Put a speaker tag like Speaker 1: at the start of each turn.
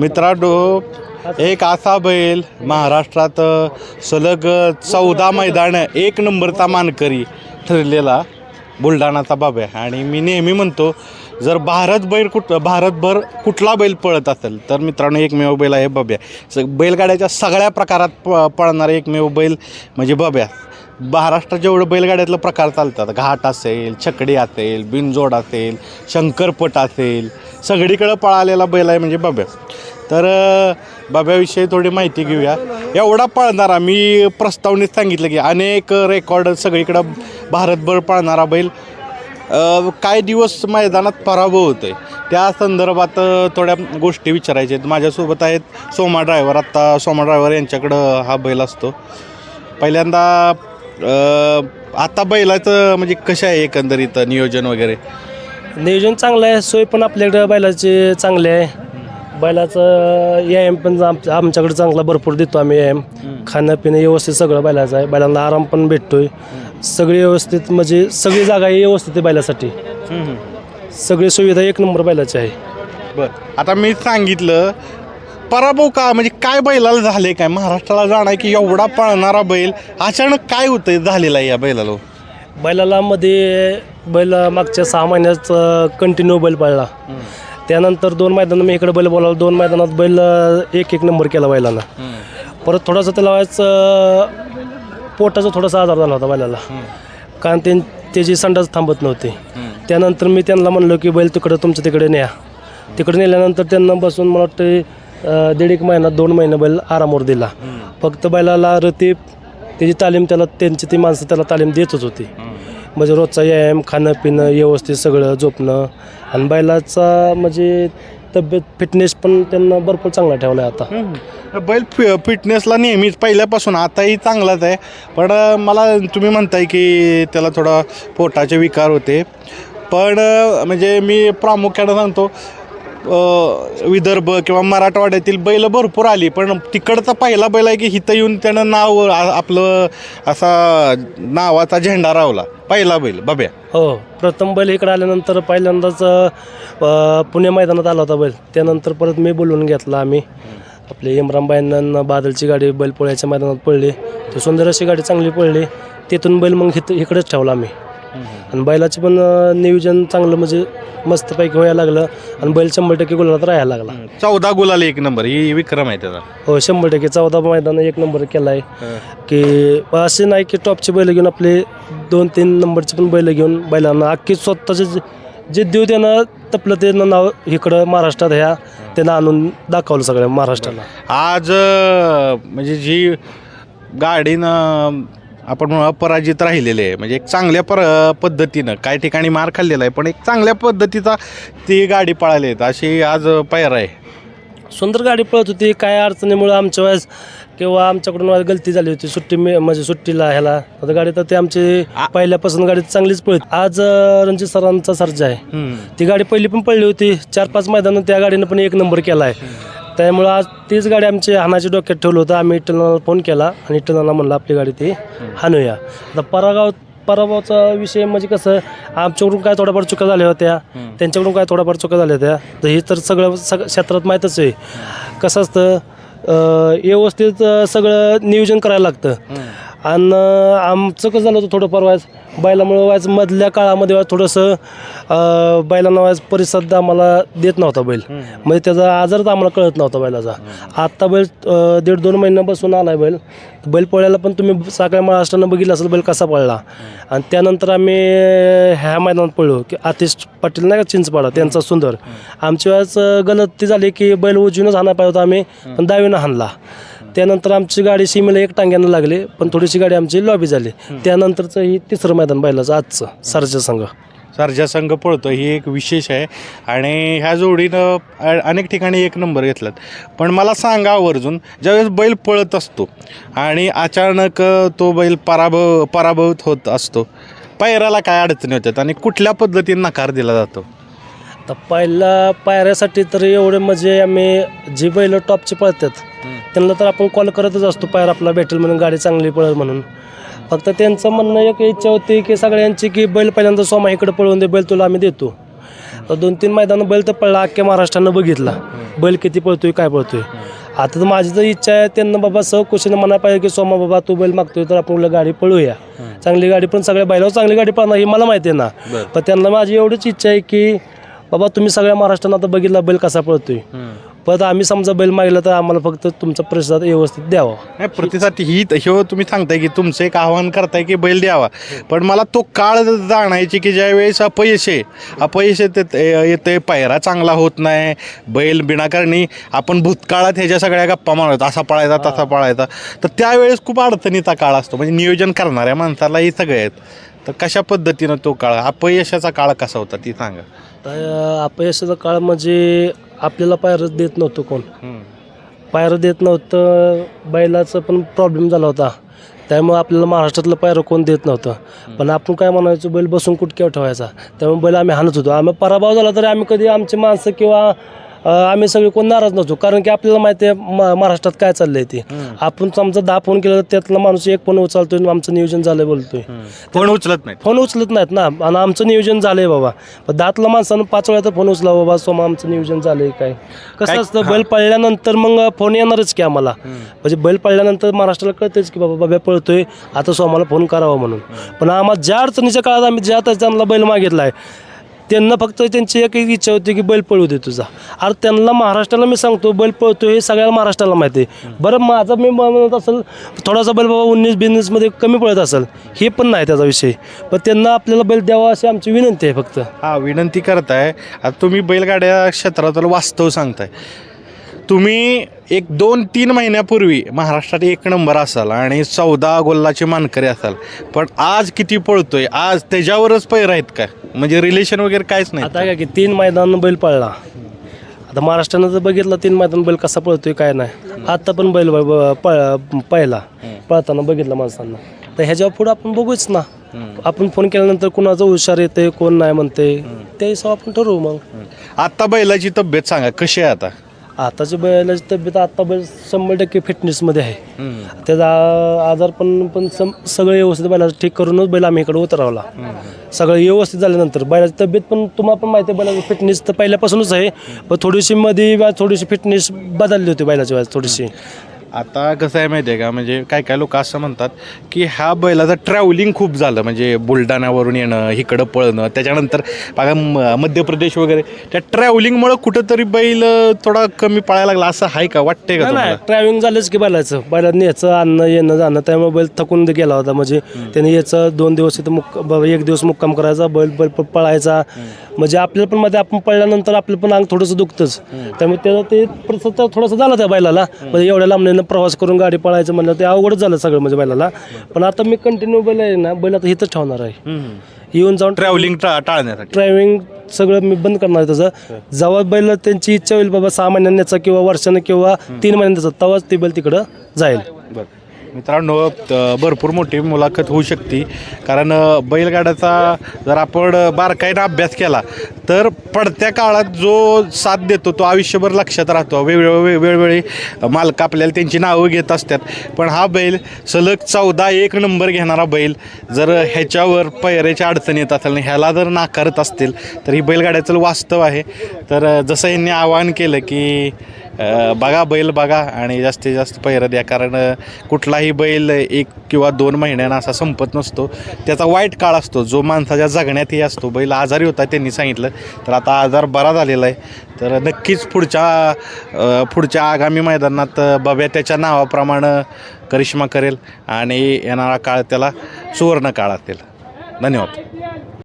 Speaker 1: मित्रांनो एक असा बैल महाराष्ट्रात सलग चौदा मैदान एक नंबरचा मानकरी ठरलेला. बुलढाणाचा बाब आहे. आणि मी नेहमी म्हणतो जर भारत बैल कुठ भारतभर कुठला बैल पळत असेल तर मित्रांनो एकमेव बैल आहे बब्या स बैलगाड्याच्या सगळ्या प्रकारात प पळणारा एकमेव बैल म्हणजे बब्या महाराष्ट्रात जेवढं बैलगाड्यातलं प्रकार चालतात घाट असेल छकडी असेल बिनजोड असेल शंकरपट असेल सगळीकडं पळालेला बैल आहे म्हणजे बाब्या तर बब्याविषयी बाब्याविषयी थोडी माहिती घेऊया. एवढा पळणारा मी प्रस्तावनेत सांगितलं की अनेक रेकॉर्ड सगळीकडं भारतभर पळणारा बैल काही दिवस मैदानात पराभव होतोय? त्या संदर्भात थोड्या गोष्टी विचारायच्या आहेत. माझ्यासोबत आहेत सोमा ड्रायव्हर आत्ता सोमा ड्रायव्हर यांच्याकडं हा बैल असतो. पहिल्यांदा आता बैलाचं म्हणजे कसं आहे एकंदरीत नियोजन वगैरे?
Speaker 2: नियोजन चांगलं आहे. सोय पण आपल्याकडे बैलाची चांगली आहे. बैलाचं व्यायाम पण आम आमच्याकडे चांगला भरपूर देतो आम्ही व्यायाम. खाणं पिणं व्यवस्थित सगळं बैलाचं आहे. बैलांना आराम पण भेटतोय. सगळी व्यवस्थित म्हणजे सगळी जागा ही व्यवस्थित आहे बैलासाठी. सगळी सुविधा एक नंबर बैलाची आहे.
Speaker 1: बर. आता मी सांगितलं पराभव का म्हणजे काय बैलाला झाले काय महाराष्ट्राला जाणार की एवढा पळणारा बैल अचानक काय होतंय झालेला आहे या बैलाला?
Speaker 2: बैलाला मध्ये बैल मागच्या सहा महिन्यात कंटिन्यू बैल पळला. त्यानंतर दोन मैदानात मी इकडे बैल बोलावला दोन मैदानात बैल अं, एक एक नंबर केला बैलानं परत थोडासा त्याला व्हायचं पोटाचा थोडासा आजार झाला होता बैलाला. कारण ते त्याची संडास थांबत नव्हती. त्यानंतर मी त्यांना म्हणलो की बैल तिकडं तुमच्या तिकडे न्या. तिकडे नेल्यानंतर त्यांना बसून मला वाटतं दीड एक महिना दोन महिने बैल आरामावर दिला. फक्त बैलाला रतीप त्याची तालीम त्याला त्यांची ती माणसं त्याला तालीम देतच होती. म्हणजे रोजचा व्यायाम खाणं पिणं व्यवस्थित सगळं झोपणं. आणि बैलाचा म्हणजे तब्येत फिटनेस पण त्यांना भरपूर चांगला ठेवला आहे आता
Speaker 1: बैल फि फिटनेसला नेहमीच पहिल्यापासून आताही चांगलाच आहे. पण मला तुम्ही म्हणताय की त्याला थोडा पोटाचे विकार होते. पण म्हणजे मी प्रामुख्यानं सांगतो विदर्भ किंवा मराठवाड्यातील बैल भरपूर आली पण तिकडचा पहिला बैल आहे की इथं येऊन त्यानं नाव आपलं असा नावाचा झेंडा रावला पहिला बैल बाब्या.
Speaker 2: हो प्रथम बैल इकडे आल्यानंतर पहिल्यांदाच पुणे मैदानात आला होता बैल. त्यानंतर परत मी बोलवून घेतला आम्ही. आपले इम्रानबाईंना बादलची गाडी बैल पोळ्याच्या मैदानात पडली ती सुंदर अशी गाडी चांगली पडली तिथून बैल मग इथं इकडेच ठेवला आम्ही. आणि बैलाचे पण नियोजन चांगलं म्हणजे मस्तपैकी व्हायला लागलं. आणि बैल शंभर टक्के गुलाबात राहायला लागला.
Speaker 1: चौदा गुलाल एक नंबर. ही विक्रम आहे त्याचा.
Speaker 2: हो शंभर टक्के चौदा मैदान एक नंबर केला आहे की असे नाही की टॉपचे बैल घेऊन आपले दोन तीन नंबरचे पण बैल घेऊन बैलांना अख्खी स्वतःचे जे- देव त्यानं तपलं त्यानं नाव इकडं महाराष्ट्रात ह्या त्यांना आणून दाखवलं सगळ्या महाराष्ट्राला.
Speaker 1: आज अ, म्हणजे जी गाडीनं आपण म्हणू अपराजित राहिलेले आहे. म्हणजे एक चांगल्या पर पद्धतीनं काही ठिकाणी मार खाल्लेला आहे पण एक चांगल्या पद्धतीचा ती गाडी पळाली आहेत अशी आज पैर आहे.
Speaker 2: सुंदर गाडी पळत होती. काय अडचणीमुळे आमच्या वेळेस किंवा आमच्याकडून वेळेस गलती झाली होती. सुट्टी मी म्हणजे सुट्टीला ह्याला. आता गाडी तर ते आमची पहिल्यापासून गाडी चांगलीच पळत. आज अं, रणजित सरांचा सर्जा आहे. ती गाडी पहिली पण पडली होती. चार पाच मैदानं त्या गाडीनं पण एक नंबर केला आहे त्यामुळं आज तीच गाडी आमची हाणाची डोक्यात ठेवलं होतं. आम्ही इटलनाला फोन केला आणि इटलनाला म्हणलं आपली गाडी ती हाणूया. आता परागाव पराभवाचा विषय म्हणजे कसं आमच्याकडून काय थोड्याफार चुका झाल्या होत्या त्यांच्याकडून काय थोड्याफार चुका झाल्या होत्या तर हे तर सगळं सग क्षेत्रात माहीतच आहे. कसं असतं व्यवस्थित सगळं नियोजन करायला लागतं. आणि आमचं कसं झालं होतं थोडंफार व्हायच बैलामुळं व्हायच मधल्या काळामध्ये व्हायचं थोडंसं बैलांना व्हायचं परिसर आम्हाला देत नव्हता बैल. म्हणजे त्याचा आजारच आम्हाला कळत नव्हता बैलाचा. आत्ता बैल दीड दोन महिन्यापासून आला आहे बैल. बैल पळायला पण तुम्ही सगळ्या महाराष्ट्रानं बघितलं असेल बैल कसा पळला. आणि त्यानंतर आम्ही ह्या मैदानात पळलो की आतिश पाटील नाही का चिंचपाडा त्यांचा सुंदर. आमच्या वेळेस गलती झाली की बैल उजवीनच हाणा पाहिजे होता आम्ही पण डावीनं हाणला. त्यानंतर आमची गाडी सीमेला एक टांग्यानं लागली पण थोडीशी गाडी आमची लॉबी झाली. त्यानंतरचं ही तिसरं मैदान बैलाचं आजचं सरच्या संघ.
Speaker 1: सर्जा संघ पळतो ही एक विशेष आहे. आणि ह्या जोडीनं अनेक ठिकाणी एक नंबर घेतलात. पण मला सांगा आवर्जून ज्यावेळेस बैल पळत असतो आणि अचानक तो बैल पराभव पराभूत होत असतो पैराला काय अडचणी होतात आणि कुठल्या पद्धतीने नकार दिला जातो?
Speaker 2: तर पहिला पायऱ्यासाठी तर एवढे म्हणजे आम्ही जी बैल टॉपचे पळतात त्यांना तर आपण कॉल करतच असतो पायर आपला भेटेल म्हणून गाडी चांगली पळेल म्हणून. फक्त त्यांचं म्हणणं एक इच्छा होती की सगळ्यांची की बैल पहिल्यांदा सोमा इकडे पळवून दे बैल तुला आम्ही देतो. तर दोन तीन मैदान बैल तर पडला अख्ख्या महाराष्ट्रानं बघितला. बैल किती पळतोय काय पळतोय. आता तर माझी तर इच्छा आहे त्यांना बाबा सह कुशीनं म्हणायला पाहिजे की सोमा बाबा तू बैल मागतोय तर आपण उलट गाडी पळूया. चांगली गाडी पण सगळ्या बैलावर चांगली गाडी पळणार ही मला माहिती आहे ना. पण त्यांना माझी एवढीच इच्छा आहे की बाबा तुम्ही सगळ्या महाराष्ट्रानं आता बघितला बैल कसा पळतोय. पण आम्ही समजा बैल मागितला तर आम्हाला फक्त तुमचा प्रतिसाद व्यवस्थित द्यावा.
Speaker 1: नाही प्रतिसाद ही ह्यो तुम्ही सांगताय की तुमचं एक आव्हान करताय की बैल द्यावा. पण मला तो काळ जाणायची की ज्या वेळेस अपयश आहे अपयश येते येते पायरा चांगला होत नाही बैल बिनाकारणी आपण भूतकाळात ह्याच्या सगळ्या गप्पा मारत असा पळायचा तसा पळायचा. तर त्यावेळेस खूप अडचणीचा काळ असतो. म्हणजे नियोजन करणाऱ्या माणसाला हे सगळे आहेत. तर कशा पद्धतीनं तो काळ अपयशाचा काळ कसा होता ती सांगा.
Speaker 2: तर अपयशाचा काळ म्हणजे आपल्याला पायरच देत नव्हतं कोण. पायरं देत नव्हतं बैलाचं पण प्रॉब्लेम झाला होता. त्यामुळे आपल्याला महाराष्ट्रातलं पायरं कोण देत नव्हतं. पण आपण काय म्हणायचो बैल बसून कुटक्यावर ठेवायचा? त्यामुळे बैल आम्ही हाणत होतो. आम्ही पराभव झाला तरी आम्ही कधी आमची माणसं किंवा आम्ही सगळे कोण नाराज नव्हतो. कारण की आपल्याला माहिती आहे म- महाराष्ट्रात काय चाललंय ते. आपण समजा दहा फोन केलं तर त्यातला माणूस एक फोन उचलतोय आणि आमचं नियोजन झालंय बोलतोय.
Speaker 1: कोण उचलत नाही
Speaker 2: फोन उचलत नाहीत ना. आणि आमचं नियोजन झालंय बाबा. पण दातला माणसानं पाच वेळा तर फोन उचला बाबा. सोमा आमचं नियोजन झालंय काय. कसं असतं बैल पळल्यानंतर मग फोन येणारच की आम्हाला. म्हणजे बैल पळल्यानंतर महाराष्ट्राला कळतेच की बाबा बाबा पळतोय. आता सोमाला फोन करावा म्हणून. पण आम्हाला ज्या अडचणीच्या काळात आम्ही ज्या त्यांना बैल मागितलाय त्यांना फक्त त्यांची एक इच्छा होती की बैल पळू दे तुझा. अरे त्यांना महाराष्ट्राला मी सांगतो बैल पळतो हे सगळ्याला महाराष्ट्राला माहिती आहे. बरं माझा मी म्हणत असेल थोडासा बैल बाबा उन्नीस बिझनेसमध्ये कमी पळत असेल हे पण नाही त्याचा विषय. पण त्यांना आपल्याला बैल द्यावा अशी आमची विनंती आहे फक्त.
Speaker 1: हा विनंती करताय. आता तुम्ही बैलगाड्या क्षेत्रातलं वास्तव सांगताय. तुम्ही एक दोन तीन महिन्यापूर्वी महाराष्ट्रात एक नंबर असाल आणि चौदा गोल्लाचे मानकरी असाल. पण आज किती पळतोय? आज त्याच्यावरच पैर आहेत का म्हणजे रिलेशन वगैरे काहीच नाही.
Speaker 2: आता काय की तीन मैदान बैल पळला. आता महाराष्ट्रानं जर बघितलं तीन मैदान बैल कसा पळतोय काय नाही. आता पण बैल ब- ब- पळ पाहिला. पळताना बघितलं माणसांना. तर ह्याच्यावर पुढं आपण बघूच ना. आपण फोन केल्यानंतर कुणाचं हुशार येते कोण नाही म्हणते त्या हिशोब आपण ठरवू मग.
Speaker 1: आता बैलाची तब्येत सांगा कशी आहे आता?
Speaker 2: आताची बैलाची तब्येत आता बैल शंभर टक्के फिटनेसमध्ये आहे. त्याचा आजार पण पण सम सगळं व्यवस्थित बैलाचं. ठीक करूनच बैल आम्ही इकडे उतरवला. सगळं व्यवस्थित झाल्यानंतर बैलाची तब्येत पण तुम्हाला पण माहिती आहे बैलाची फिटनेस तर पहिल्यापासूनच आहे. पण थोडीशी मध्ये थोडीशी फिटनेस बदलली होती बैलाची थोडीशी.
Speaker 1: आता कसं आहे माहिती आहे का म्हणजे काय काय लोक असं म्हणतात की ह्या बैलाचं ट्रॅव्हलिंग खूप झालं. म्हणजे बुलढाण्यावरून येणं इकडं पळणं त्याच्यानंतर बघा म- मध्य प्रदेश वगैरे. त्या ट्रॅव्हलिंगमुळं कुठंतरी बैल थोडा कमी पळायला लागला. असं आहे का? वाटतंय का
Speaker 2: ट्रॅव्हलिंग झालंच की बैलाचं. बैलात न्यायचं आणणं येणं जाणं. त्यामुळे बैल थकून गेला होता. म्हणजे त्याने याचं दोन दिवस इथं मुक्क ब- एक दिवस मुक्काम करायचा. बैल बैल पळायचा. म्हणजे आपल्याला पण मध्ये आपण पळल्यानंतर आपलं पण अंग थोडंसं दुखतंच. त्यामुळे त्याला ते प्रसत थोडंसं झालं त्या बैलाला. म्हणजे एवढ्या लांबण्यानं प्रवास करून गाडी पळायचं म्हणलं ते अवघडच झालं सगळं म्हणजे बैलाला. पण आता मी कंटिन्यू बैल आहे ना बैल आता इथंच ठेवणार आहे. येऊन जाऊन
Speaker 1: ट्रॅव्हलिंग टाळण्यासाठी.
Speaker 2: ड्रायव्हिंग सगळं मी बंद करणार आहे त्याचं. जेव्हा बैल त्यांची इच्छा होईल बाबा सहा महिन्यांचा किंवा वर्षानं किंवा तीन महिन्यांचा तेव्हाच ते बैल तिकडं जाईल.
Speaker 1: बरं. मित्रांनो भरपूर मोठी मुलाखत होऊ शकते. कारण बैलगाड्याचा जर आपण बारकाईनं अभ्यास केला तर पडत्या काळात जो साथ देतो तो आयुष्यभर लक्षात राहतो. वेगवेगळे वेळोवेळी मालक आपल्याला त्यांची नावं घेत असतात. पण हा बैल सलग चौदा एक नंबर घेणारा बैल जर ह्याच्यावर पैऱ्याच्या अडचणी येत असेल आणि ह्याला जर नाकारत असतील तर ही बैलगाड्याचं वास्तव आहे. तर जसं यांनी आवाहन केलं की बघा बैल बघा आणि जास्तीत जास्त पहिरा द्या कारण कुठलाही बैल एक किंवा दोन महिन्यानं असा संपत नसतो. त्याचा वाईट काळ असतो जो माणसाच्या जगण्यातही असतो. बैल आजारी होता त्यांनी सांगितलं तर आता आजार बरा झालेला आहे. तर नक्कीच पुढच्या पुढच्या आगामी मैदानात बब्या त्याच्या नावाप्रमाणे करिश्मा करेल आणि येणारा काळ त्याला सुवर्ण काळ असेल. धन्यवाद.